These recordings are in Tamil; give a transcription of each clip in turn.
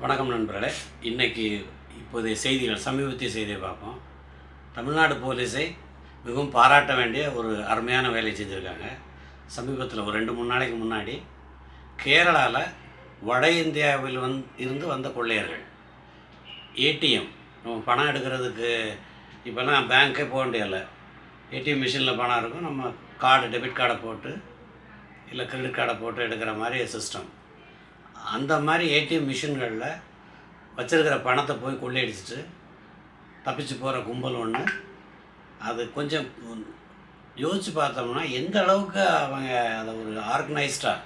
வணக்கம் நண்பர்களே. இன்றைக்கி இப்போதைய செய்திகள் சமீபத்திய செய்தியை பார்ப்போம். தமிழ்நாடு போலீஸை மிகவும் பாராட்ட வேண்டிய ஒரு அருமையான வேலையை செஞ்சுருக்காங்க. சமீபத்தில் ஒரு ரெண்டு மூணு நாளைக்கு முன்னாடி கேரளாவில் வட இந்தியாவில் வந் இருந்து வந்த கொள்ளையர்கள் ஏடிஎம் நம்ம பணம் எடுக்கிறதுக்கு இப்போல்லாம் பேங்க்கே போக வேண்டியதில்லை. ஏடிஎம் மிஷினில் பணம் இருக்கும். நம்ம கார்டு டெபிட் கார்டை போட்டு இல்லை கிரெடிட் கார்டை போட்டு எடுக்கிற மாதிரி சிஸ்டம் அந்த மாதிரி ஏடிஎம் மிஷின்களில் வச்சுருக்கிற பணத்தை போய் கொள்ளையடிச்சிட்டு தப்பிச்சு போகிற கும்பல் ஒன்று அது கொஞ்சம் யோசித்து பார்த்தோம்னா எந்த அளவுக்கு அவங்க அதை ஒரு ஆர்கனைஸ்டாக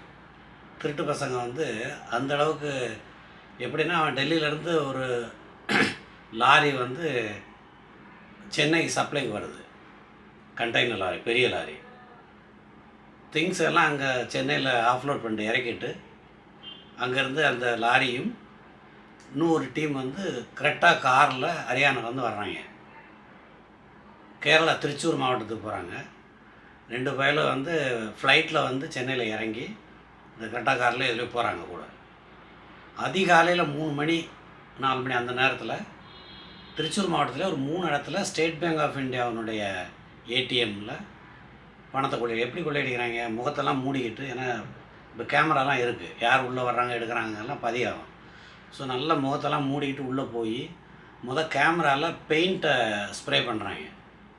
திருட்டு பசங்க வந்து அந்த அளவுக்கு எப்படின்னா அவன் டெல்லியிலேருந்து ஒரு லாரி வந்து சென்னைக்கு சப்ளைக்கு வருது. கண்டெய்னர் லாரி பெரிய லாரி. திங்ஸ் எல்லாம் அங்கே சென்னையில் ஆஃப்லோட் பண்ணிட்டு இறக்கிட்டு அங்கேருந்து அந்த லாரியும் இன்னொரு டீம் வந்து கரெக்டாக காரில் ஹரியானாலேருந்து வந்து வர்றாங்க. கேரளா திருச்சூர் மாவட்டத்துக்கு போகிறாங்க ரெண்டு பயலும் வந்து ஃப்ளைட்டில் வந்து சென்னையில் இறங்கி இந்த கரெக்டாக காரில் இதில் போகிறாங்க கூட. அதிகாலையில் மூணு மணி நாலு மணி அந்த நேரத்தில் திருச்சூர் மாவட்டத்தில் ஒரு மூணு இடத்துல ஸ்டேட் பேங்க் ஆஃப் இந்தியாவினுடைய ஏடிஎம்மில் பணத்தை கொள்ளை எப்படி கொள்ளையடிக்கிறாங்க? முகத்தெல்லாம் மூடிக்கிட்டு ஏன்னா இப்போ கேமராலாம் இருக்குது யார் உள்ளே வர்றாங்க எடுக்கிறாங்க எல்லாம் பதியாகும். ஸோ நல்ல முகத்தெல்லாம் மூடிக்கிட்டு உள்ளே போய் முத கேமராவில் பெயிண்ட்டை ஸ்ப்ரே பண்ணுறாங்க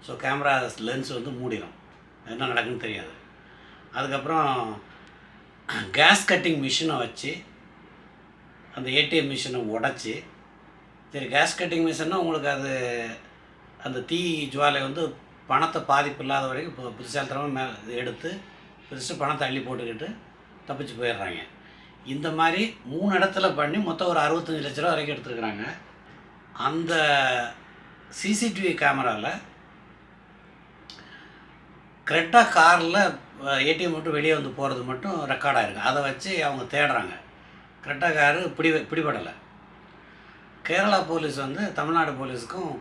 ஸோ கேமரா லென்ஸ் வந்து மூடிடும் என்ன நடக்குன்னு தெரியாது. அதுக்கப்புறம் கேஸ் கட்டிங் மிஷினை வச்சு அந்த ஏடிஎம் மிஷினை உடச்சி சரி கேஸ் கட்டிங் மிஷின்னா உங்களுக்கு அது அந்த தீ ஜுவாலை வந்து பணத்தை பாதிப்பு இல்லாத வரைக்கும் இப்போ புத்திசாலித்தனமாக மேலே எடுத்து ஃபஸ்ட்டு பணத்தை அள்ளி போட்டுக்கிட்டு தப்பிச்சு போயிடுறாங்க. இந்த மாதிரி மூணு இடத்துல பண்ணி மொத்தம் ஒரு அறுபத்தஞ்சு லட்ச ரூபா வரைக்கும் எடுத்துருக்குறாங்க. அந்த சிசிடிவி கேமராவில் கரெக்டாக காரில் ஏடிஎம் மட்டும் வெளியே வந்து போகிறது மட்டும் ரெக்கார்ட் ஆகிருக்கு அதை வச்சு அவங்க தேடுறாங்க. கரெக்டாக காரு பிடி பிடிபடலை. கேரளா போலீஸ் வந்து தமிழ்நாடு போலீஸுக்கும்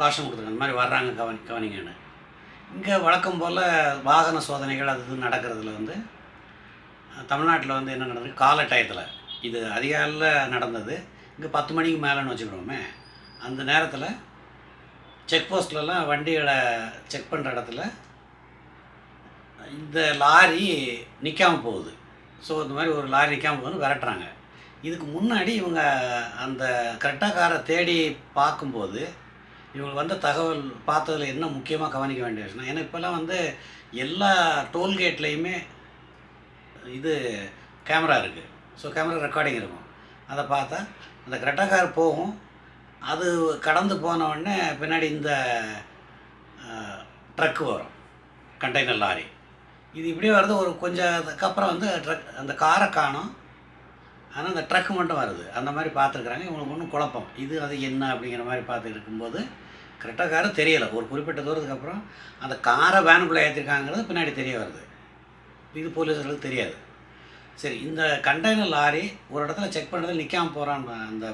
காஷம் கொடுத்துருக்காங்க இந்த மாதிரி வர்றாங்க கவனி கவனிங்கன்னு. இங்கே வழக்கம் போல் வாகன சோதனைகள் அது இது நடக்கிறதுல வந்து தமிழ்நாட்டில் வந்து என்ன நடந்தது? கால டயத்தில் இது அதிகாலையில் நடந்தது. இங்கே பத்து மணிக்கு மேலேன்னு வச்சுக்கிறோமே. அந்த நேரத்தில் செக் போஸ்ட்லலாம் வண்டிகளை செக் பண்ணுற இடத்துல இந்த லாரி நிற்காமல் போகுது. ஸோ இந்த மாதிரி ஒரு லாரி நிற்காமல் போகுதுன்னு விரட்டுறாங்க. இதுக்கு முன்னாடி இவங்க அந்த கரெக்டாக காரை தேடி பார்க்கும்போது இவங்களுக்கு வந்த தகவல் பார்த்ததில் என்ன முக்கியமாக கவனிக்க வேண்டிய விஷயம் ஏன்னா இப்போல்லாம் வந்து எல்லா டோல்கேட்லேயுமே இது கேமரா இருக்குது ஸோ கேமரா ரெக்கார்டிங் இருக்கும். அதை பார்த்தா அந்த கரெக்டாக கார் போகும். அது கடந்து போன உடனே பின்னாடி இந்த ட்ரக்கு வரும். கண்டெய்னர் லாரி இது இப்படியே வருது. ஒரு கொஞ்சம் அதுக்கப்புறம் வந்து ட்ரக் அந்த காரை காணும். ஆனால் அந்த ட்ரக்கு மட்டும் வருது. அந்த மாதிரி பார்த்துருக்குறாங்க. இவங்களுக்கு ஒன்றும் குழப்பம். இது அது என்ன அப்படிங்கிற மாதிரி பார்த்துட்டு இருக்கும்போது கரெக்டாக காரை தெரியலை. ஒரு குறிப்பிட்ட தூரத்துக்கு அப்புறம் அந்த காரை வேனுக்குள்ளே ஏற்றிருக்காங்கிறது பின்னாடி தெரிய வருது. இது போலீஸர்களுக்கு தெரியாது. சரி இந்த கண்டெய்னர் லாரி ஒரு இடத்துல செக் பண்ணுறது நிற்காமல் போகிறான் அந்த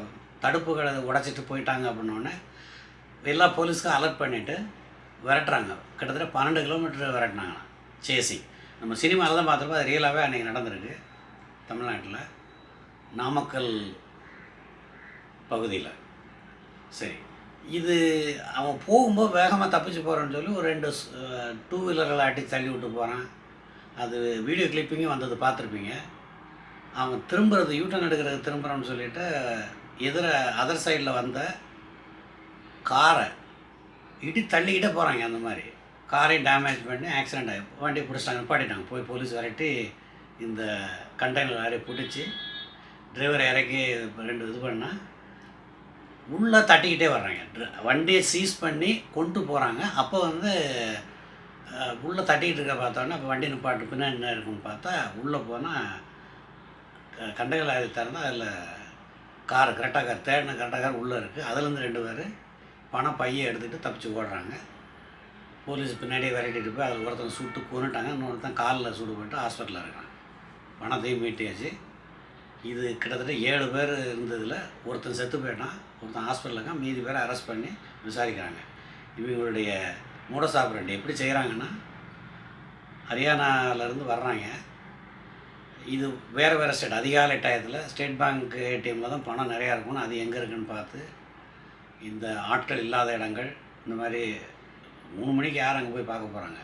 தடுப்புகளை உடைச்சிட்டு போயிட்டாங்க அப்படின்னோடனே எல்லா போலீஸ்க்கும் அலர்ட் பண்ணிவிட்டு விரட்டுறாங்க. கிட்டத்தட்ட பன்னெண்டு கிலோமீட்டர் விரட்டினாங்க. சேசி. நம்ம சினிமாவில் தான் பார்த்துருப்போம் அது ரியலாகவே அன்றைக்கி நடந்திருக்கு. தமிழ்நாட்டில் நாமக்கல் பகுதியில். சரி இது அவன் போகும்போது வேகமாக தப்பிச்சு போகிறான்னு சொல்லி ஒரு ரெண்டு டூ வீலர்களை அடி தள்ளி விட்டு போகிறான் அது வீடியோ கிளிப்பிங்கும் வந்தது பார்த்துருப்பீங்க. அவன் திரும்புறது யூட்டன் எடுக்கிறது திரும்புகிறான்னு சொல்லிட்டு எதிர அதர் சைடில் வந்த காரை இடி தள்ளிக்கிட்டே போகிறாங்க அந்த மாதிரி. காரையும் டேமேஜ் பண்ணி ஆக்சிடெண்ட் ஆகி வண்டியை பிடிச்சிட்டாங்க நிப்பாட்டிட்டாங்க. போய் போலீஸ் வரட்டி இந்த கண்டெய்னர் லாரியை பிடிச்சி டிரைவர் இறக்கி ரெண்டு இது பண்ணால் உள்ளே தட்டிக்கிட்டே வர்றாங்க. ட்ர- வண்டியை சீஸ் பண்ணி கொண்டு போகிறாங்க அப்போ வந்து உள்ளே தட்டிக்கிட்டு இருக்க பார்த்தோன்னே இப்போ வண்டி நிப்பாட்டு பின்னாடி என்ன இருக்குன்னு பார்த்தா உள்ளே போனால் கண்டகலாதி லாரி திறந்தா அதில் கார் கரெக்டாக கார் தேடின கரெக்டாக கார் உள்ளே இருக்குது அதுலேருந்து ரெண்டு பேர் பணம் பையை எடுத்துகிட்டு தப்பிச்சு ஓடுறாங்க. போலீஸ் பின்னாடியே விரட்டிட்டு போய் அதில் ஒருத்தன் சுட்டு கொண்டுட்டாங்க இன்னொருத்தன் காலில் சூடு போட்டு ஹாஸ்பிட்டலில் இருக்கான். பணத்தையும் மீட்டியாச்சு. இது கிட்டத்தட்ட ஏழு பேர் இருந்ததில் ஒருத்தன் செத்து போயிட்டான் ஒருத்தன் ஹாஸ்பிட்டலில் மீதி பேரை அரெஸ்ட் பண்ணி விசாரிக்கிறாங்க. இவங்களுடைய மூட சாப்பிட்றேன் எப்படி செய்கிறாங்கன்னா ஹரியானாவிலேருந்து வர்றாங்க. இது வேறு வேறு ஸ்டேட் அதிகாலை டயத்தில் ஸ்டேட் பேங்க் ஏடிஎம்மில் தான் பணம் நிறையா இருக்கும்னு அது எங்கே இருக்குன்னு பார்த்து இந்த ஆட்கள் இல்லாத இடங்கள் இந்த மாதிரி மூணு மணிக்கு யார் அங்கே போய் பார்க்க போகிறாங்க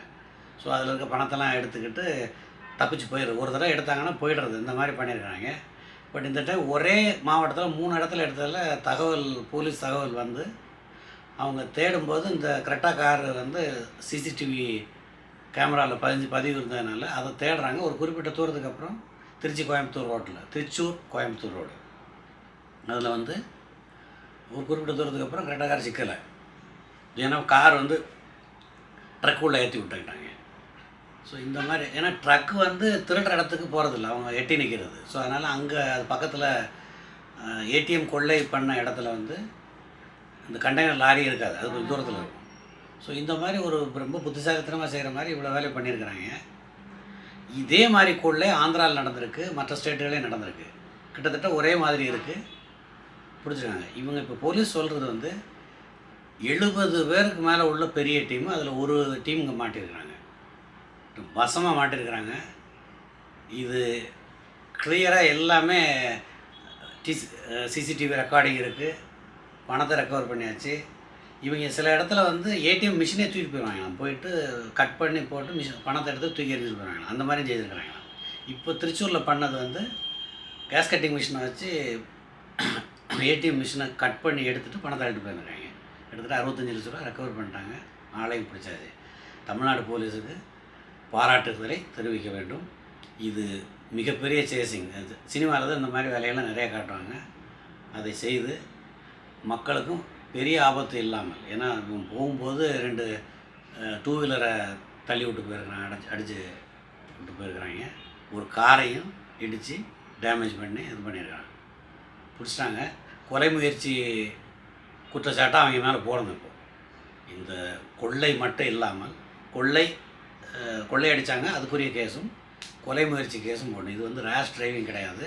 ஸோ அதில் இருக்க பணத்தெல்லாம் எடுத்துக்கிட்டு தப்பிச்சு போயிடுது ஒரு தடவை எடுத்தாங்கன்னா போயிடுறது. இந்த மாதிரி பண்ணியிருக்கிறாங்க பட் இந்த டைம் ஒரே மாவட்டத்தில் மூணு இடத்துல எடுத்ததில் தகவல் போலீஸ் தகவல் வந்து அவங்க தேடும்போது இந்த கரெக்டாக கார் வந்து சிசிடிவி கேமராவில் பதிஞ்சு பதிவு இருந்ததுனால அதை தேடுறாங்க. ஒரு குறிப்பிட்ட தூரத்துக்கு அப்புறம் திருச்சி கோயம்புத்தூர் ரோட்டில் திருச்சூர் கோயம்புத்தூர் ரோடு. அதில் வந்து ஒரு குறிப்பிட்ட தூரத்துக்கு அப்புறம் கரெக்டாக கார் சிக்கலை. ஏன்னா கார் வந்து ட்ரக் உள்ளே ஏற்றி விட்டுக்கிட்டாங்க ஸோ இந்த மாதிரி ஏன்னா ட்ரக் வந்து திருடுற இடத்துக்கு போகிறதில்ல அவங்க எட்டி நிற்கிறது ஸோ அதனால் அங்கே அது பக்கத்தில் ஏடிஎம் கொள்ளை பண்ண இடத்துல வந்து இந்த கண்டெய்னர் லாரி இருக்காது. அது கொஞ்சம் தூரத்தில் இருக்கும். ஸோ இந்த மாதிரி ஒரு ரொம்ப புத்திசாலித்தனமாக செய்கிற மாதிரி இவ்வளோ வேலை பண்ணியிருக்கிறாங்க இதே மாதிரி கொள்ளை ஆந்திராவில் நடந்திருக்கு மற்ற ஸ்டேட்டுகளே நடந்திருக்கு. கிட்டத்தட்ட ஒரே மாதிரி இருக்குது பிடிச்சிருக்காங்க இவங்க இப்போ போலீஸ் சொல்கிறது வந்து எழுபது பேருக்கு மேலே உள்ள பெரிய டீம் அதில் ஒரு டீம் இங்கே மாட்டியிருக்கிறாங்க வசமாக மாட்டிருக்கிறாங்க. இது கிளியராக எல்லாமே டிசி சிசிடிவி ரெக்கார்டிங் இருக்குது பணத்தை ரெக்கவர் பண்ணியாச்சு. இவங்க சில இடத்துல வந்து ஏடிஎம் மிஷினே தூக்கிட்டு போயிடுவாங்க போயிட்டு கட் பண்ணி போட்டு மிஷின் பணத்தை எடுத்து தூக்கி எறிஞ்சு போயிடுவாங்க அந்த மாதிரி செய்திருக்கிறாங்களாம் இப்போ திருச்சூரில் பண்ணது வந்து கேஸ் கட்டிங் மிஷினை வச்சு ஏடிஎம் மிஷினை கட் பண்ணி எடுத்துகிட்டு பணத்தை எடுத்துகிட்டு போயிருக்காங்க. எடுத்துகிட்டு அறுபத்தஞ்சு லட்ச ரூபா ரெக்கவர் பண்ணிட்டாங்க. ஆளையும் பிடிச்சாச்சு. தமிழ்நாடு போலீஸுக்கு பாராட்டுதலை தெரிவிக்க வேண்டும். இது மிகப்பெரிய சேசிங் அது சினிமாவில் தான் இந்த மாதிரி வேலையெல்லாம் நிறையா காட்டுவாங்க. அதை செய்து மக்களுக்கும் பெரிய ஆபத்து இல்லாமல் ஏன்னா போகும்போது ரெண்டு டூ வீலரை தள்ளி விட்டு போயிருக்கிறாங்க அடைச்சி அடித்து விட்டு போயிருக்கிறாங்க. ஒரு காரையும் இடித்து டேமேஜ் பண்ணி இது பண்ணியிருக்காங்க பிடிச்சிட்டாங்க. கொலை முயற்சி குற்றச்சாட்டை அவங்க மேலே போடணும் இப்போ. இந்த கொள்ளை மட்டும் இல்லாமல் கொள்ளை கொள்ளை அடித்தாங்க அதுக்குரிய கேஸும் கொலை முயற்சி கேஸும் போடணும். இது வந்து ரேஷ் டிரைவிங் கிடையாது.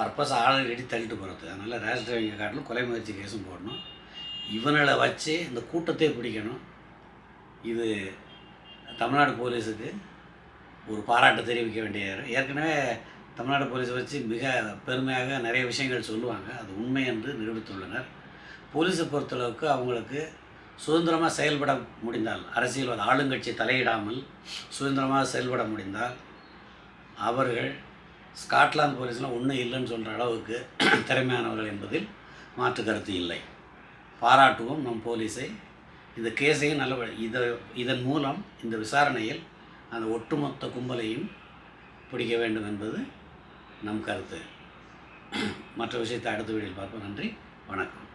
பர்பஸ் ஆளை இடி தள்ளிட்டு போகிறது அதனால் ரேஷ் டிரைவிங்கை காட்டிலும் கொலை முயற்சி கேஸும் போடணும். இவனை வச்சு இந்த கூட்டத்தை பிடிக்கணும். இது தமிழ்நாடு போலீஸுக்கு ஒரு பாராட்டு தெரிவிக்க வேண்டிய ஏற்கனவே தமிழ்நாடு போலீஸை வச்சு மிக பெருமையாக நிறைய விஷயங்கள் சொல்லுவாங்க. அது உண்மை என்று நிரூபித்துள்ளனர். போலீஸை பொறுத்தளவுக்கு அவங்களுக்கு சுதந்திரமாக செயல்பட முடிந்தால் அரசியல் ஆளுங்கட்சி தலையிடாமல் சுதந்திரமாக செயல்பட முடிந்தால் அவர்கள் ஸ்காட்லாந்து போலீஸ்லாம் ஒன்றும் இல்லைன்னு சொல்கிற அளவுக்கு திறமையானவர்கள் என்பதில் மாற்று கருத்து இல்லை. பாராட்டுவோம் நம் போலீஸை. இந்த கேஸையும் நல்ல இதை இதன் மூலம் இந்த விசாரணையில் அந்த ஒட்டுமொத்த கும்பலையும் பிடிக்க வேண்டும் என்பது நம் கருத்து. மற்ற விஷயத்தை அடுத்த வீடியோவில் பார்ப்போம். நன்றி. வணக்கம்.